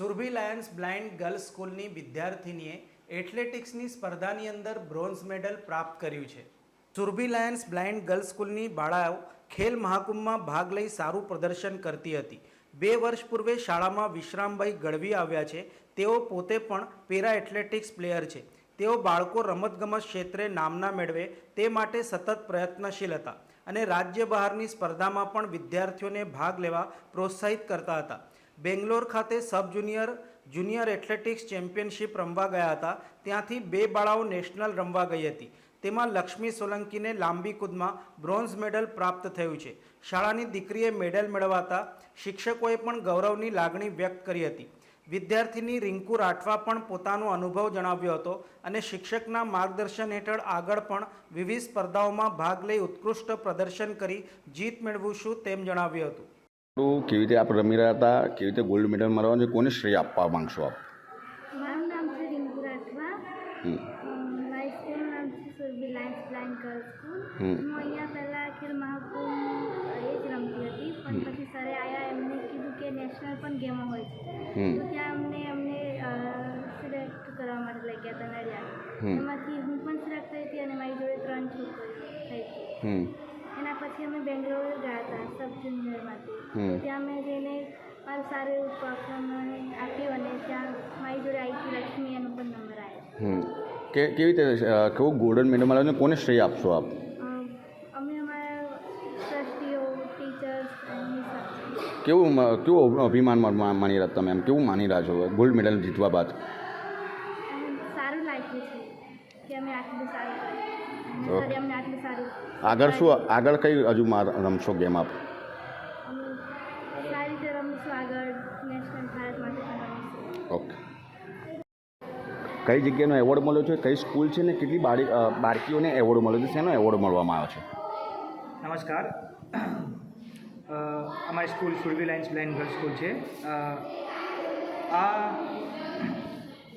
Surabhi lions blind girls સ્કૂલની વિદ્યાર્થિનીએ એથ્લેટિક્સની સ્પર્ધાની અંદર બ્રોન્ઝ મેડલ પ્રાપ્ત કર્યું છે. સુરભી લાયન્સ બ્લાઇન્ડ ગર્લ્સ સ્કૂલની બાળાઓ ખેલ મહાકુંભમાં ભાગ લઈ સારું પ્રદર્શન કરતી હતી. બે વર્ષ પૂર્વે શાળામાં વિશ્રામભાઈ ગઢવી આવ્યા છે. તેઓ પોતે પણ પેરા એથ્લેટિક્સ પ્લેયર છે. તેઓ બાળકો રમતગમત ક્ષેત્રે નામના મેળવે તે માટે સતત પ્રયત્નશીલ હતા અને રાજ્ય બહારની સ્પર્ધામાં પણ વિદ્યાર્થીઓને ભાગ લેવા પ્રોત્સાહિત કરતા હતા. બેંગ્લોર ખાતે sub junior junior athletics championship રમવા ગયા હતા. ત્યાંથી બે બાળાઓ નેશનલ રમવા ગઈ હતી. તેમાં લક્ષ્મી સોલંકીને લાંબી કૂદમાં બ્રોન્ઝ મેડલ પ્રાપ્ત થયું છે. શાળાની દીકરીએ મેડલ મેળવાતા શિક્ષકોએ પણ ગૌરવની લાગણી વ્યક્ત કરી હતી. વિદ્યાર્થીની રિંકુ રાઠવા પણ પોતાનો અનુભવ જણાવ્યો હતો અને શિક્ષકના માર્ગદર્શન હેઠળ આગળ પણ વિવિધ સ્પર્ધાઓમાં ભાગ લઈ ઉત્કૃષ્ટ પ્રદર્શન કરી જીત મેળવું છું તેમ જણાવ્યું હતું. તો કેવી રીતે આપ રમી રહ્યા હતા? કેવી રીતે ગોલ્ડ મેડલ મળવાનું છે? કોને શ્રેય આપવા માંગશો આપ? મારું નામ છે રિંકુ રાઠવા. મારી સ્કૂલનું નામ છે Surabhi lions blind girls school. હું અહીંયા પહેલાં ખેલ મહાકુંભ એ જ રમતી હતી પણ પછી સરે આવ્યા એમને કીધું કે નેશનલ પણ ગેમો હોય છે. તો ત્યાં અમને અમને સિલેક્ટ કરવા માટે લઈ ગયા હતા નડિયાદ. એમાંથી હું પણ સિલેક્ટ થઈ હતી અને મારી જોડે ત્રણ છોકરીઓ થઈ હતી હમ એના પછી અમે બેંગ્લોર ગયા હતા સબ જુનિયરમાંથી હમ. ત્યાં મેં જઈને મારું સારું એવું પરફોર્મન્સ આપ્યું અને ત્યાં મારી જોડે આવી હતી લક્ષ્મી એનો પણ નંબર આવ્યો હમ કે કેવી રીતે અ, કેવું ગોલ્ડન મેડલ મળવાનું છે કોને શ્રેય આપશો આપ અમ, અમે અમારા ટ્રસ્ટીઓ ટીચર્સ એમની સાથે કેવું મ- કેવું અભિમાન મા- મા- માની રહ્યા તમે એમ કેવું માની રહ્યા છો ગોલ્ડ મેડલ જીતવા બાદ અમને સારું લાગ્યું છે કે અમે આટલું સારું કર્યું અને ઓકે. સરે અમને આટલું સારું આગળ શું આગળ કઈ હજુ માર રમશો ગેમ આપ? ઓકે કઈ જગ્યાનો એવોર્ડ મળ્યો છે? કઈ સ્કૂલ છે ને કેટલી બાળી બાળકીઓને એવોર્ડ મળ્યો છે? શેનો એવોર્ડ મળવામાં આવ્યો છે? નમસ્કાર. અમારી school Surabhi lions blind girls school છે. આ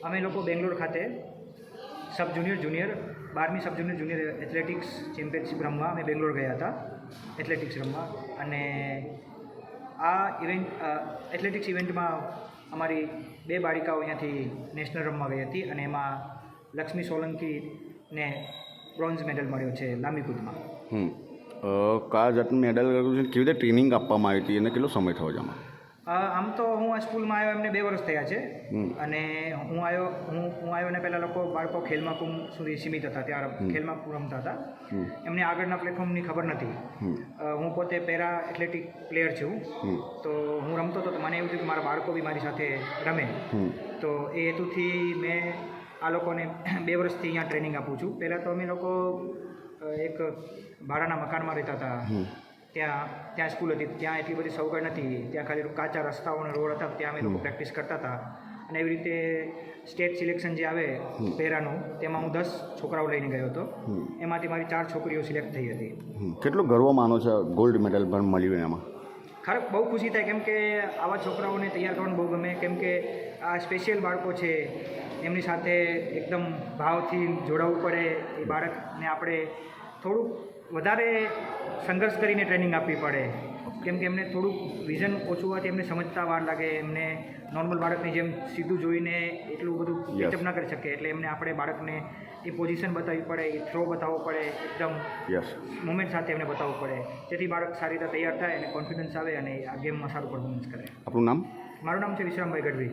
અમે લોકો બેંગ્લોર ખાતે સબ જુનિયર જુનિયર બારમી sub junior junior athletics championship રમવા અમે બેંગ્લોર ગયા હતા એથ્લેટિક્સ રમવા. અને આ ઇવેન્ટ એથ્લેટિક્સ ઇવેન્ટમાં અમારી બે બાળિકાઓ અહીંયાથી નેશનલ રમવા ગઈ હતી અને એમાં લક્ષ્મી સોલંકીને બ્રોન્ઝ મેડલ મળ્યો છે લાંબી કૂદમાં કયા જાતનું મેડલ કેવી રીતે ટ્રેનિંગ આપવામાં આવી હતી અને કેટલો સમય થયો છે આમાં? આમ તો હું આ સ્કૂલમાં આવ્યો એમને બે વર્ષ થયા છે. અને હું આવ્યો હું હું આવ્યો ને પહેલાં લોકો બાળકો ખેલમાં સુધી સીમિત હતા ત્યારે ખેલમાં રમતા હતા. એમને આગળના પ્લેટફોર્મની ખબર નથી. હું પોતે પેરા એથ્લેટિક પ્લેયર છું. તો હું રમતો હતો તો મને એવું થયું કે મારા બાળકો બી મારી સાથે રમે. તો એ હેતુથી મેં આ લોકોને બે વર્ષથી અહીંયા ટ્રેનિંગ આપું છું. પહેલાં તો અમે લોકો એક ભાડાના મકાનમાં રહેતા હતા. ત્યાં ત્યાં સ્કૂલ હતી. ત્યાં એટલી બધી સગવડ નથી ત્યાં ખાલી કાચા રસ્તાઓ અને રોડ હતા ત્યાં અમે લોકો પ્રેક્ટિસ કરતા હતા. અને એવી રીતે સ્ટેટ સિલેક્શન જે આવે પહેરાનું તેમાં હું દસ છોકરાઓ લઈને ગયો હતો. એમાંથી મારી ચાર છોકરીઓ સિલેક્ટ થઈ હતી. કેટલો ગર્વ માનો છે ગોલ્ડ મેડલ પણ મળ્યું એમાં? ખરેખર બહુ ખુશી થાય. કેમ કે આવા છોકરાઓને તૈયાર કરવાનું બહુ ગમે. કેમ કે આ સ્પેશિયલ બાળકો છે. એમની સાથે એકદમ ભાવથી જોડાવવું પડે. એ બાળકને આપણે થોડુંક વધારે સંઘર્ષ કરીને ટ્રેનિંગ આપવી પડે. કેમ કે એમને થોડુંક વિઝન ઓછું હોવાથી એમને સમજતા વાર લાગે એમને નોર્મલ બાળકની જેમ સીધું જોઈને એટલું બધું Yes. ના કરી શકે. એટલે એમને આપણે બાળકને એ પોઝિશન બતાવવી પડે એ થ્રો બતાવવો પડે એકદમ મુમેન્ટ સાથે એમને બતાવવું પડે. જેથી બાળક સારી રીતે તૈયાર થાય અને કોન્ફિડન્સ આવે અને આ ગેમમાં સારું પરફોર્મન્સ કરે. આપણું નામ? મારું નામ છે વિશ્રામભાઈ ગઢવી.